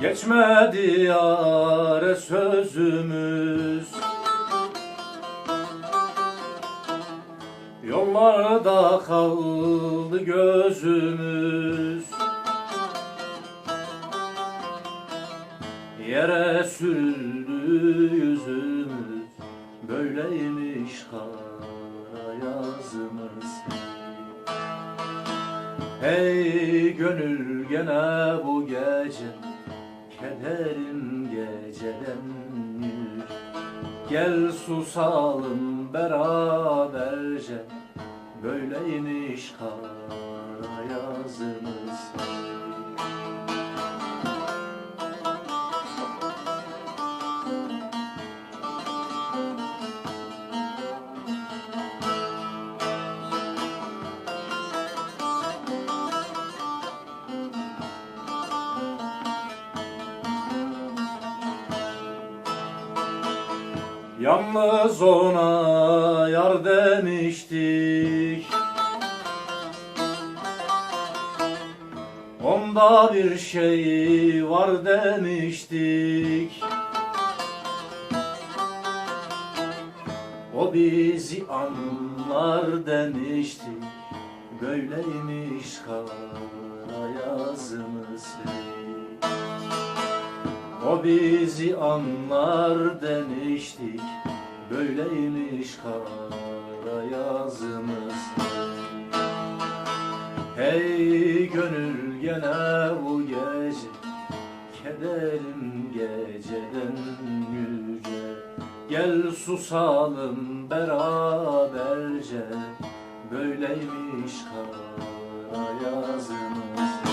Geçmedi yare sözümüz. Yollarda kaldı gözümüz. Yere sürüldü yüzümüz. Böyleymiş kara yazımız. Hey gönül gene bu gece Kederim geceden Gel susalım beraberce. Böyleymiş kara yazımız Yalnız ona yar demiştik. Onda bir şey var demiştik. O bizi anlar demiştik. Böyleymiş kara o bizi anlar demiştik Böyleymiş kara yazımız. Hey gönül gene bu gece Kederim geceden yüce. Gel susalım beraberce Böyleymiş kara yazımız